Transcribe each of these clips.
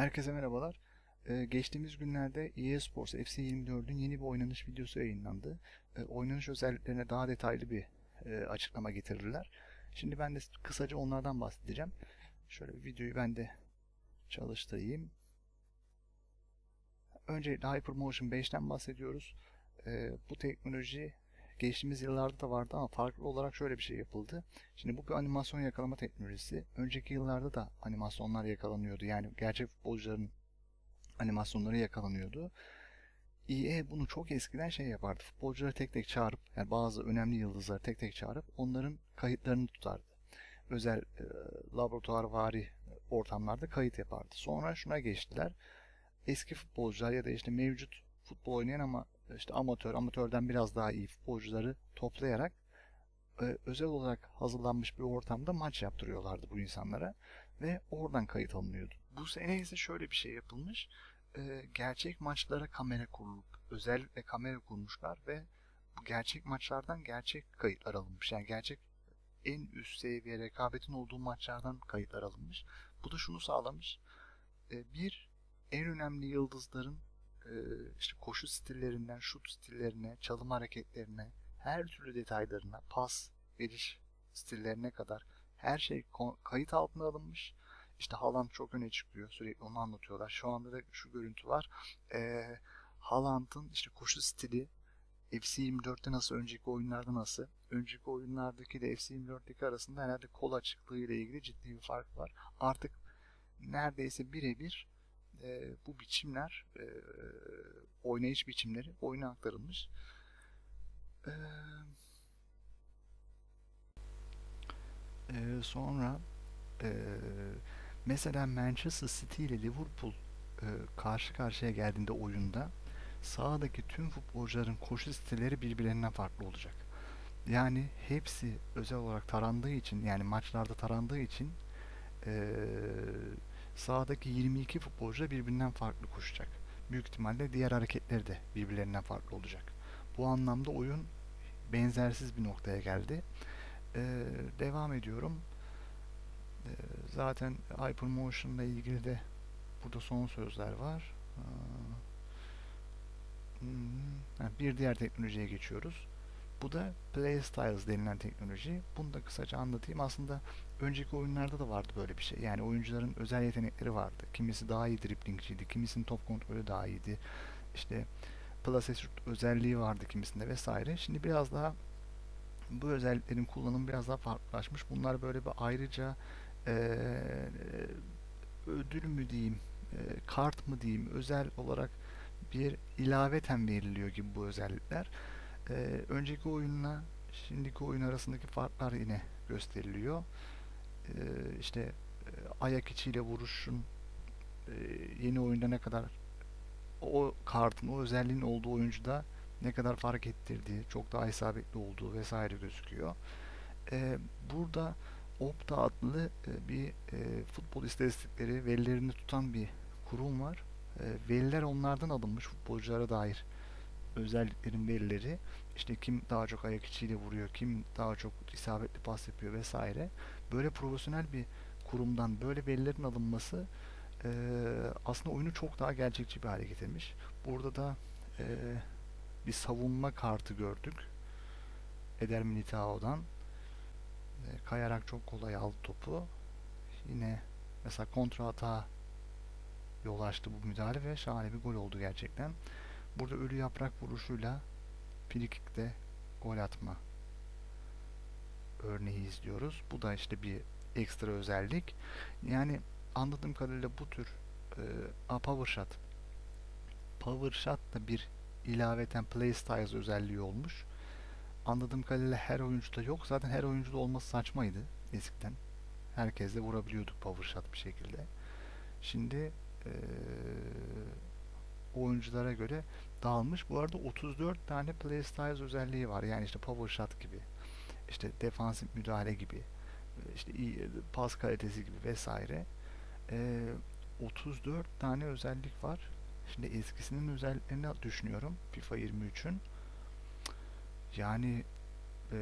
Herkese merhabalar. Ee, geçtiğimiz günlerde EA Sports FC24'ün yeni bir oynanış videosu yayınlandı. Ee, oynanış özelliklerine daha detaylı bir e, açıklama getirdiler. Şimdi ben de kısaca onlardan bahsedeceğim. Şöyle bir videoyu ben de çalıştırayım. Öncelikle Hypermotion 5'ten bahsediyoruz. Ee, bu teknoloji geçtiğimiz yıllarda da vardı ama farklı olarak şöyle bir şey yapıldı. Şimdi bu bir animasyon yakalama teknolojisi. Önceki yıllarda da animasyonlar yakalanıyordu. Yani gerçek futbolcuların animasyonları yakalanıyordu. EA bunu çok eskiden şey yapardı. Futbolcuları tek tek çağırıp, yani bazı önemli yıldızları tek tek çağırıp onların kayıtlarını tutardı. Özel e, laboratuvarvari ortamlarda kayıt yapardı. Sonra şuna geçtiler. Eski futbolcular ya da işte mevcut futbol oynayan ama işte amatör, amatörden biraz daha iyi futbolcuları toplayarak e, özel olarak hazırlanmış bir ortamda maç yaptırıyorlardı bu insanlara ve oradan kayıt alınıyordu. Bu sene ise şöyle bir şey yapılmış. E, gerçek maçlara kamera kurulup özellikle kamera kurmuşlar ve bu gerçek maçlardan gerçek kayıtlar alınmış. Yani gerçek en üst seviye rekabetin olduğu maçlardan kayıtlar alınmış. Bu da şunu sağlamış. E, bir, en önemli yıldızların işte koşu stillerinden şut stillerine, çalım hareketlerine, her türlü detaylarına, pas, veriş stillerine kadar her şey kayıt altına alınmış. İşte Haaland çok öne çıkıyor. Sürekli onu anlatıyorlar. Şu anda da şu görüntü var. Ee, Haaland'ın işte koşu stili FC24'te nasıl, önceki oyunlarda nasıl? Önceki oyunlardaki de FC24'teki arasında herhalde kol açıklığı ile ilgili ciddi bir fark var. Artık neredeyse birebir e, bu biçimler, e, oynayış biçimleri oyuna aktarılmış. E, e, sonra e, mesela Manchester City ile Liverpool e, karşı karşıya geldiğinde oyunda sahadaki tüm futbolcuların koşu stilleri birbirlerinden farklı olacak. Yani hepsi özel olarak tarandığı için yani maçlarda tarandığı için eee sahadaki 22 futbolcu birbirinden farklı koşacak. Büyük ihtimalle diğer hareketleri de birbirlerinden farklı olacak. Bu anlamda oyun benzersiz bir noktaya geldi. Ee, devam ediyorum. Ee, zaten Hypermotion ile ilgili de burada son sözler var. Ee, bir diğer teknolojiye geçiyoruz. Bu da Play Styles denilen teknoloji. Bunu da kısaca anlatayım. Aslında önceki oyunlarda da vardı böyle bir şey. Yani oyuncuların özel yetenekleri vardı. Kimisi daha iyi driplingçiydi, kimisinin top kontrolü daha iyiydi. İşte Plus özelliği vardı kimisinde vesaire. Şimdi biraz daha bu özelliklerin kullanımı biraz daha farklılaşmış. Bunlar böyle bir ayrıca e, ödül mü diyeyim, e, kart mı diyeyim, özel olarak bir ilaveten veriliyor gibi bu özellikler. E, önceki oyunla şimdiki oyun arasındaki farklar yine gösteriliyor. E, işte e, ayak içiyle vuruşun e, yeni oyunda ne kadar o kartın, o özelliğin olduğu oyuncuda ne kadar fark ettirdiği, çok daha isabetli olduğu vesaire gözüküyor. E, burada Opta adlı e, bir e, futbol istatistikleri verilerini tutan bir kurum var. E, veriler onlardan alınmış futbolculara dair özelliklerin verileri. İşte kim daha çok ayak içiyle vuruyor, kim daha çok isabetli pas yapıyor vesaire. Böyle profesyonel bir kurumdan böyle verilerin alınması e, aslında oyunu çok daha gerçekçi bir hale getirmiş. Burada da e, bir savunma kartı gördük. Eder Militao'dan. E, kayarak çok kolay aldı topu. Yine mesela kontra hata yol açtı bu müdahale ve şahane bir gol oldu gerçekten. Burada ölü yaprak vuruşuyla frikikte gol atma örneği izliyoruz. Bu da işte bir ekstra özellik. Yani anladığım kadarıyla bu tür e, power shot power shot da bir ilaveten play styles özelliği olmuş. Anladığım kadarıyla her oyuncuda yok. Zaten her oyuncuda olması saçmaydı eskiden. Herkes de vurabiliyorduk power shot bir şekilde. Şimdi e, oyunculara göre dağılmış. Bu arada 34 tane play styles özelliği var. Yani işte power shot gibi, işte defansif müdahale gibi, işte pas kalitesi gibi vesaire. Ee, 34 tane özellik var. Şimdi eskisinin özelliklerini düşünüyorum FIFA 23'ün. Yani e,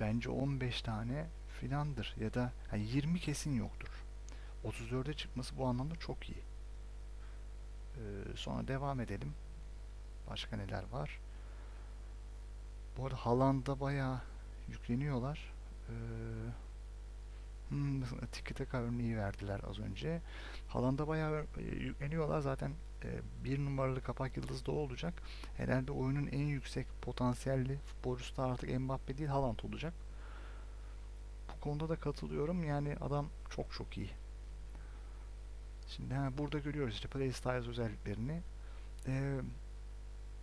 bence 15 tane filandır ya da yani 20 kesin yoktur. 34'e çıkması bu anlamda çok iyi. Ee, sonra devam edelim. Başka neler var? Bu arada Haaland'a bayağı yükleniyorlar. Ee, hmm, tiki taka örneği verdiler az önce. Haaland'a bayağı e, yükleniyorlar. Zaten e, bir numaralı kapak yıldızı da olacak. Herhalde oyunun en yüksek potansiyelli futbolcusu da artık Mbappe değil Haaland olacak. Bu konuda da katılıyorum. Yani adam çok çok iyi. Şimdi burada görüyoruz işte Playstyles özelliklerini. Ee,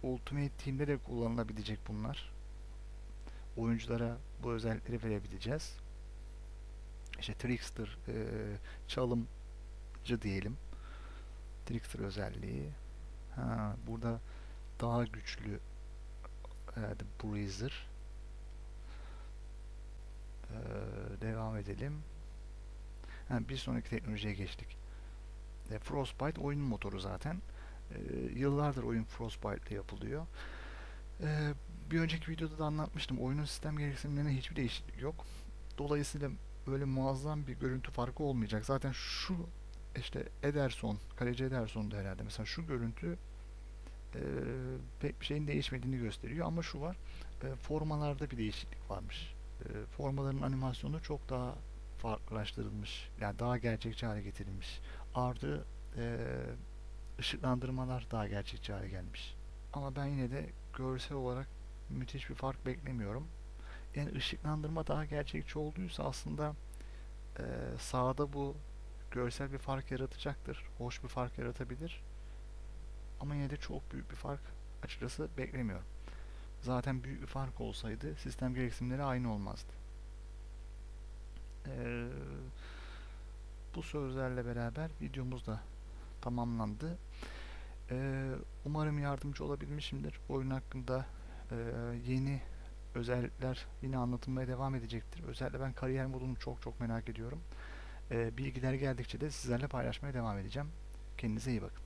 Ultimate Team'de de kullanılabilecek bunlar. Oyunculara bu özellikleri verebileceğiz. İşte Trickster, e, çalımcı diyelim. Trickster özelliği. Ha, burada daha güçlü e, The Bruiser. Ee, devam edelim. Ha, bir sonraki teknolojiye geçtik. E, Frostbite oyunun motoru zaten. E, yıllardır oyun Frostbite ile yapılıyor. E, bir önceki videoda da anlatmıştım. Oyunun sistem gereksinimlerine hiçbir değişiklik yok. Dolayısıyla böyle muazzam bir görüntü farkı olmayacak. Zaten şu işte Ederson, kaleci Ederson da herhalde mesela şu görüntü e, pek bir şeyin değişmediğini gösteriyor ama şu var e, formalarda bir değişiklik varmış. E, formaların animasyonu çok daha farklılaştırılmış. Yani daha gerçekçi hale getirilmiş. Artı e, ışıklandırmalar daha gerçekçi hale gelmiş. Ama ben yine de görsel olarak müthiş bir fark beklemiyorum. Yani ışıklandırma daha gerçekçi olduysa aslında e, sahada bu görsel bir fark yaratacaktır. Hoş bir fark yaratabilir. Ama yine de çok büyük bir fark açıkçası beklemiyorum. Zaten büyük bir fark olsaydı sistem gereksinimleri aynı olmazdı. Ee, bu sözlerle beraber videomuz da tamamlandı. Ee, umarım yardımcı olabilmişimdir. Oyun hakkında e, yeni özellikler yine anlatılmaya devam edecektir. Özellikle ben kariyer modunu çok çok merak ediyorum. Ee, bilgiler geldikçe de sizlerle paylaşmaya devam edeceğim. Kendinize iyi bakın.